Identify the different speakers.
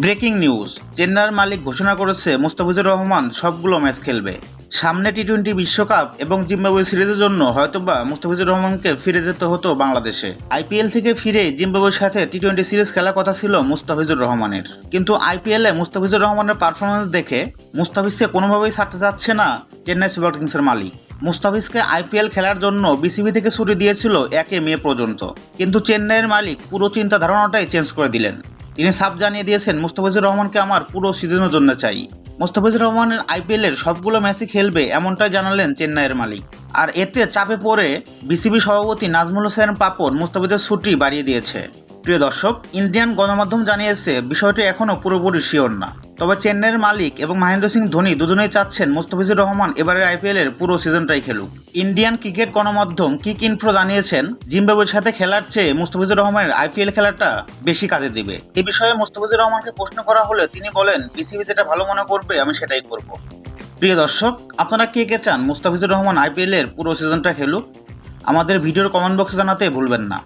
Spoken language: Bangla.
Speaker 1: Breaking news. চেন্নাইয়ের মালিক ঘোষণা করেছে, মুস্তাফিজুর রহমান সবগুলো ম্যাচ খেলবে। সামনে টি টোয়েন্টি বিশ্বকাপ এবং জিম্বাবুয়ে সিরিজের জন্য হয়তোবা মুস্তাফিজুর রহমানকে ফিরে যেতে হতো বাংলাদেশে। আইপিএল থেকে ফিরে জিম্বাবুয়ের সাথে টি টোয়েন্টি সিরিজ খেলার কথা ছিল মুস্তাফিজুর রহমানের। কিন্তু আইপিএলে মুস্তাফিজুর রহমানের পারফরমেন্স দেখে মুস্তাফিজকে কোনোভাবেই ছাড়তে যাচ্ছে না চেন্নাই সুপার কিংসের মালিক। মুস্তাফিজকে আইপিএল খেলার জন্য বিসিবি থেকে ছুটি দিয়েছিল একে মে পর্যন্ত। কিন্তু চেন্নাইয়ের মালিক পুরো চিন্তা ধারণাটাই চেঞ্জ করে দিলেন। তিনি সাফ জানিয়ে দিয়েছেন, মুস্তাফিজুর রহমানকে আমার পুরো সিজনের জন্য চাই। মুস্তাফিজুর রহমানের আইপিএলের সবগুলো ম্যাচই খেলবে এমনটাই জানালেন চেন্নাইয়ের মালিক। আর এতে চাপে পড়ে বিসিবি সভাপতি নাজমুল হোসেন পাপন মুস্তাফিজের ছুটি বাড়িয়ে দিয়েছে। প্রিয় দর্শক ইন্ডিয়ান গণমাধ্যম জানিয়েছে, বিষয়টি এখনও পুরোপুরি শিওর না। তবে চেন্নাইয়ের মালিক এবং মহেন্দ্র সিং ধোনি দুজনেই চাচ্ছেন মুস্তাফিজুর রহমান এবারের আইপিএলের পুরো সিজনটাই খেলুক। ইন্ডিয়ান ক্রিকেট গণমাধ্যম কিক ইনফ্রো জানিয়েছেন, জিম্বাবুয়ের সাথে খেলার চেয়ে মুস্তাফিজুর রহমানের আইপিএল খেলাটা বেশি কাজে দিবে। এ বিষয়ে মুস্তাফিজুর রহমানকে প্রশ্ন করা হলে তিনি বলেন, বিসিবি যেটা ভালো মনে করবে, আমি সেটাই করব। প্রিয় দর্শক, আপনারা কে কে চান মুস্তাফিজুর রহমান আইপিএলের পুরো সিজনটা খেলুক? আমাদের ভিডিওর কমেন্ট বক্সে জানাতে ভুলবেন না।